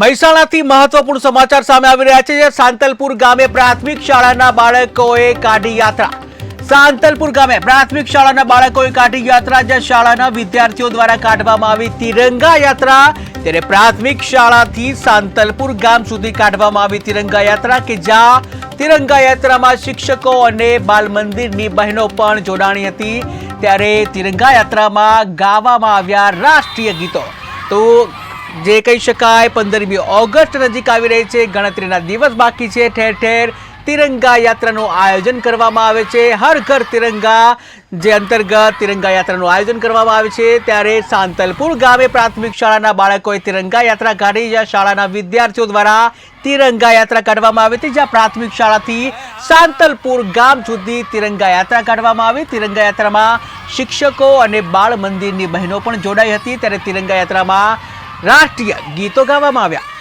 મહેસાણાથી મહત્વપૂર્ણ સમાચાર સામે આવી રહ્યા છે સાંતલપુર ગામે પ્રાથમિક શાળાના બાળકોએ કાઢી યાત્રા. સાંતલપુર ગામે પ્રાથમિક શાળાના બાળકોએ કાઢી યાત્રા જ્યાં શાળાના વિદ્યાર્થીઓ દ્વારા કાઢવામાં આવી તિરંગા યાત્રા. ત્યારે પ્રાથમિક શાળાથી સાંતલપુર ગામ સુધી કાઢવામાં આવી તિરંગા યાત્રા કે જ્યાં તિરંગા યાત્રામાં શિક્ષકો અને બાલ મંદિરની બહેનો પણ જોડાણી હતી. ત્યારે તિરંગા યાત્રામાં ગાવામાં આવ્યા રાષ્ટ્રીય ગીતો. તો જે કહી શકાય, પંદરમી ઓગસ્ટ નજીક આવી રહી છે. ગણતરીના દિવસ બાકી છે. ઠેર ઠેર તિરંગા યાત્રાનું આયોજન કરવામાં આવે છે. હર ઘર તિરંગા, જે અંતર્ગત તિરંગા યાત્રાનું આયોજન કરવામાં આવે છે. ત્યારે સાંતલપુર ગામે પ્રાથમિક શાળાના બાળકોએ તિરંગા યાત્રા કાઢી. જ્યાં શાળાના વિદ્યાર્થીઓ દ્વારા તિરંગા યાત્રા કાઢવામાં આવી હતી. જ્યાં પ્રાથમિક શાળાથી સાંતલપુર ગામ સુધી તિરંગા યાત્રા કાઢવામાં આવી. તિરંગા યાત્રામાં શિક્ષકો અને બાળ મંદિરની બહેનો પણ જોડાઈ હતી. ત્યારે તિરંગા યાત્રામાં રાષ્ટ્રીય ગીતો ગાવામાં આવ્યા.